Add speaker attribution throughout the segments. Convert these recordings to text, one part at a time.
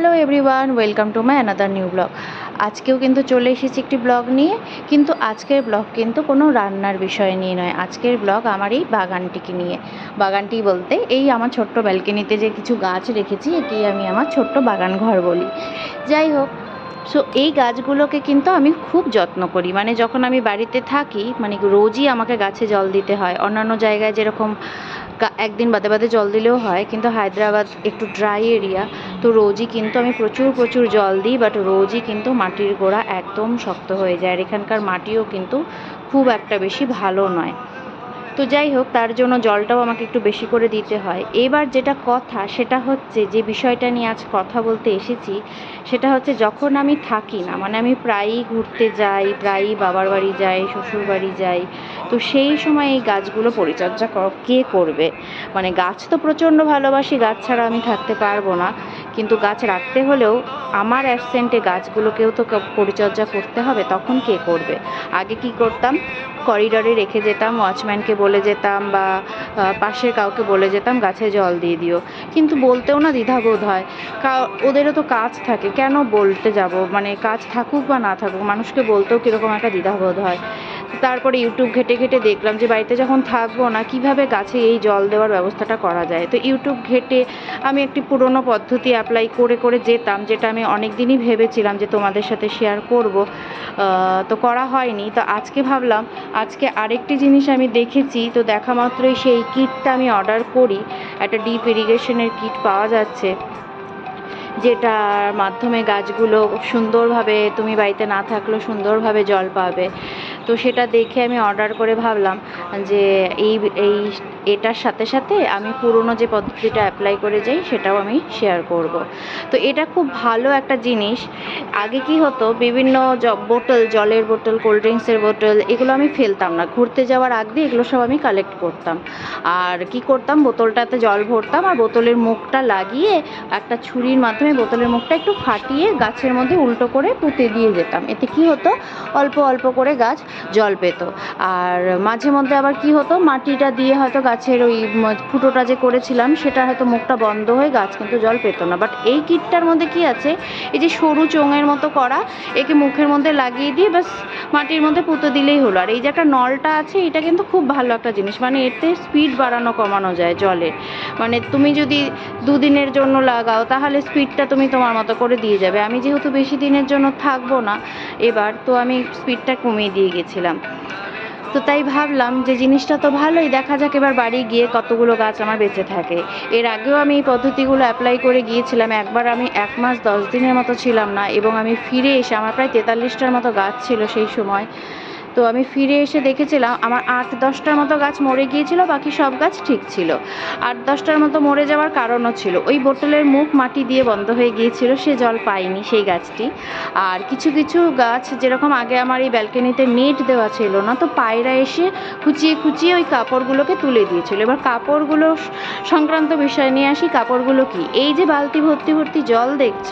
Speaker 1: Hello everyone, welcome to my another new blog. আজকেও কিন্তু চলে এসেছি একটি ব্লগ নিয়ে, কিন্তু আজকের ব্লগ কিন্তু কোনো রান্নার বিষয় নিয়ে নয়। আজকের ব্লগ আমার এই বাগানটিকে নিয়ে। বাগানটি বলতে এই আমার ছোট্ট ব্যালকনিতে যে কিছু গাছ রেখেছি এটি আমি আমার ছোট্ট বাগান ঘর বলি। যাই হোক সো এই গাছগুলোকে কিন্তু আমি খুব যত্ন করি। মানে যখন আমি বাড়িতে থাকি মানে রোজই আমাকে গাছে জল দিতে হয়। অন্যান্য জায়গায় যেরকম একদিন বাদে বাদে জল দিলেও হয়, কিন্তু হায়দ্রাবাদ একটু ড্রাই এরিয়া তো রোজই কিন্তু আমি প্রচুর প্রচুর জল দিই বাট রোজই কিন্তু মাটির গোড়া একদম শক্ত হয়ে যায়। আর এখানকার মাটিও কিন্তু খুব একটা বেশি ভালো নয়। তো যাই হোক, তার জন্য জলটাও আমাকে একটু বেশি করে দিতে হয়। এবার যেটা কথা, সেটা হচ্ছে যে বিষয়টা নিয়ে আজ কথা বলতে এসেছি, সেটা হচ্ছে যখন আমি থাকি না মানে আমি প্রায়ই ঘুরতে যাই, প্রায়ই বাবার বাড়ি যাই, শ্বশুর বাড়ি যাই, তো সেই সময় এই গাছগুলো পরিচর্যা কে করবে? মানে গাছ তো প্রচণ্ড ভালোবাসি, গাছ ছাড়া আমি থাকতে পারব না। কিন্তু গাছ রাখতে হলেও আমার অ্যাবসেন্টে গাছগুলোকেও তো পরিচর্যা করতে হবে, তখন কে করবে? আগে কি করতাম? করিডরে রেখে যেতাম, ওয়াচম্যানকে বলে যেতাম বা পাশের কাউকে বলে যেতাম, গাছে জল দিয়ে দিও। কিন্তু বলতেও না দ্বিধাবোধ হয়। কা- ওদেরও তো কাজ থাকে। কেন বলতে যাব? মানে কাজ থাকুক বা না থাকুক, মানুষকে বলতেও কীরকম একটা দ্বিধাবোধ হয়। তারপরে ইউটিউব ঘেটে ঘেটে দেখলাম যে বাড়িতে যখন থাকব না, কীভাবে গাছে এই জল দেওয়ার ব্যবস্থাটা করা যায়? তো ইউটিউব ঘেটে আমি একটি পুরনো পদ্ধতি অ্যাপ্লাই করে করে যেতাম, যেটা আমি অনেক দিনই ভেবেছিলাম যে তোমাদের সাথে শেয়ার করব। তো করা হয়নি। তো আজকে ভাবলাম, আজকে আরেকটি জিনিস আমি দেখেছি, তো দেখা মাত্রই সেই কিটটা আমি অর্ডার করি। একটা ডিপ ইরিগেশনের কিট পাওয়া যাচ্ছে, যেটার মাধ্যমে গাছগুলো সুন্দরভাবে, তুমি বাড়িতে না থাকলেও সুন্দরভাবে জল পাবে। তো সেটা দেখে আমি অর্ডার করে ভাবলাম যে এই এই এটার সাথে সাথে আমি পুরনো যে পদ্ধতিটা অ্যাপ্লাই করে যাই সেটাও আমি শেয়ার করব। তো এটা খুব ভালো একটা জিনিস। আগে কি হতো, বিভিন্ন বোতল জলের বোতল কোল্ড ড্রিঙ্কসের বোতল এগুলো আমি ফেলতাম না। ঘুরতে যাওয়ার আগ দিয়ে এগুলো সব আমি কালেক্ট করতাম। আর কি করতাম, বোতলটাতে জল ভরতাম আর বোতলের মুখটা লাগিয়ে একটা ছুরির মাধ্যমে বোতলের মুখটা একটু ফাটিয়ে গাছের মধ্যে উল্টো করে পুঁতে দিয়ে যেতাম। এতে কি হতো, অল্প অল্প করে গাছ জল পেত। আর মাঝে মধ্যে আবার কি হতো, মাটিটা দিয়ে হয়তো গাছের ওই ফুটোটা যে করেছিলাম, সেটা হয়তো মুখটা বন্ধ হয়ে গাছ কিন্তু জল পেত না। বাট এই কিটটার মধ্যে কি আছে, এই যে সরু চোঙের মতো করা, একে মুখের মধ্যে লাগিয়ে দিয়ে ব্যাস মাটির মধ্যে পুঁতে দিলেই হলো। আর এই যে একটা নলটা আছে, এটা কিন্তু খুব ভালো একটা জিনিস। মানে এতে স্পিড বাড়ানো, কমানো যায় জলের। মানে তুমি যদি দুদিনের জন্য লাগাও, তাহলে স্পিডটা তুমি তোমার মতো করে দিয়ে যাবে। আমি যেহেতু বেশি দিনের জন্য থাকব না, এবার তো আমি স্পিডটা কমিয়ে দিয়ে গেছিলাম তো তাই ভাবলাম যে জিনিসটা তো ভালোই, দেখা যাক এবার বাড়ি গিয়ে কতগুলো গাছ আমার বেঁচে থাকে। এর আগেও আমি এই পদ্ধতিগুলো অ্যাপ্লাই করে গিয়েছিলাম, একবার আমি এক মাস দশ দিনের মতো ছিলাম না, এবং আমি ফিরে এসে আমার প্রায় তেতাল্লিশটার মতো গাছ ছিল সেই সময়। তো আমি ফিরে এসে দেখেছিলাম আমার আট দশটার মতো গাছ মরে গিয়েছিল, বাকি সব গাছ ঠিক ছিল। আট দশটার মতো মরে যাওয়ার কারণও ছিল। ওই বোতলের মুখ মাটি দিয়ে বন্ধ হয়ে গিয়েছিল, সে জল পায়নি সেই গাছটি। আর কিছু কিছু গাছ যেরকম আগে আমার এই ব্যালকনিতে নেট দেওয়া ছিল না, তো পায়রা এসে খুঁচিয়ে খুঁচিয়ে ওই কাপড়গুলোকে তুলে দিয়েছিল। এবার কাপড়গুলো সংক্রান্ত বিষয় নিয়ে আসি, কাপড়গুলো কি? এই যে বালতি ভর্তি ভর্তি জল দেখছ,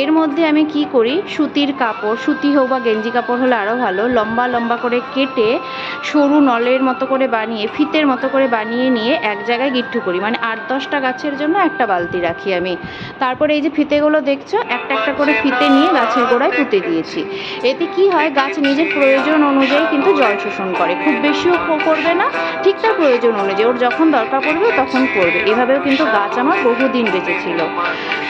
Speaker 1: এর মধ্যে আমি কি করি? সুতির কাপড়, সুতি হোক বা গেঞ্জি কাপড় হলে আরও ভালো, লম্বা লম্বা করে কেটে সরু নলের মতো করে বানিয়ে, ফিতের মতো করে বানিয়ে নিয়ে এক জায়গায় গিট্টু করি। মানে আট দশটা গাছের জন্য একটা বালতি রাখি আমি। তারপরে এই যে ফিতেগুলো দেখছ, একটা একটা করে ফিতে নিয়ে গাছের গোড়ায় পুঁতে দিয়েছি। এতে কি হয়, গাছ নিজের প্রয়োজন অনুযায়ী কিন্তু জল শোষণ করে। খুব বেশিও করবে না, ঠিক তার প্রয়োজন অনুযায়ী। ওর যখন দরকার পড়বে, তখন করবে। এভাবেও কিন্তু গাছ আমার বহুদিন বেঁচে ছিল।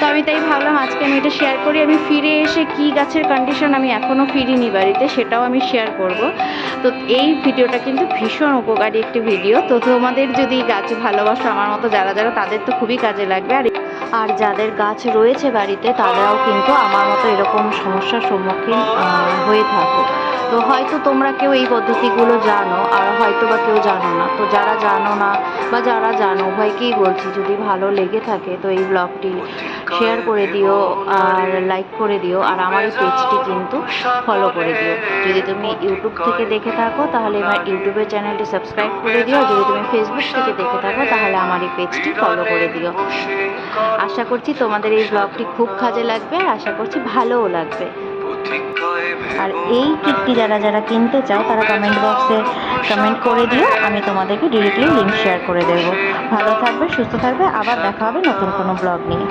Speaker 1: তো আমি তাই ভাবলাম, আজকে আমি এটা শেয়ার করি। আমি ফিরে এসে কি গাছের কন্ডিশন আমি এখনও ফিরিনি বাড়িতে, সেটাও আমি শেয়ার করব। তো এই ভিডিওটা কিন্তু ভীষণ উপকারী একটি ভিডিও। তো তোমাদের যদি গাছ ভালোবাসো আমার মতো যারা যারা, তাদের তো খুবই কাজে লাগবে। আর আর যাদের গাছ রয়েছে বাড়িতে, তারাও কিন্তু আমার মতো এরকম সমস্যার সম্মুখীন হয়ে থাকো। তো হয়তো তোমরা কেউ এই পদ্ধতিগুলো জানো, আর হয়তো বা কেউ জানো না। তো যারা জানো না বা যারা জানো, উভয়কেই বলছি, যদি ভালো লেগে থাকে তো এই ব্লগটি শেয়ার করে দিও আর লাইক করে দিও। আর আমার এই পেজটি কিন্তু ফলো করে দিও। যদি তুমি ইউটিউব থেকে দেখে থাকো, তাহলে আমার ইউটিউবের চ্যানেলটি সাবস্ক্রাইব করে দিও। যদি তুমি ফেসবুক থেকে দেখে থাকো, তাহলে আমার এই পেজটি ফলো করে দিও। আশা করছি তোমাদের এই ব্লগটি খুব কাজে লাগবে। আর আশা করছি ভালোও লাগবে। আর এই কিটটি যারা যারা কিনতে চাও, তারা কমেন্ট বক্সে কমেন্ট করে দিও, আমি তোমাদেরকে ডিরেক্টলি লিঙ্ক শেয়ার করে দেবো। ভালো থাকবে, সুস্থ থাকবে, আবার দেখা হবে নতুন কোনো ব্লগ নিয়ে।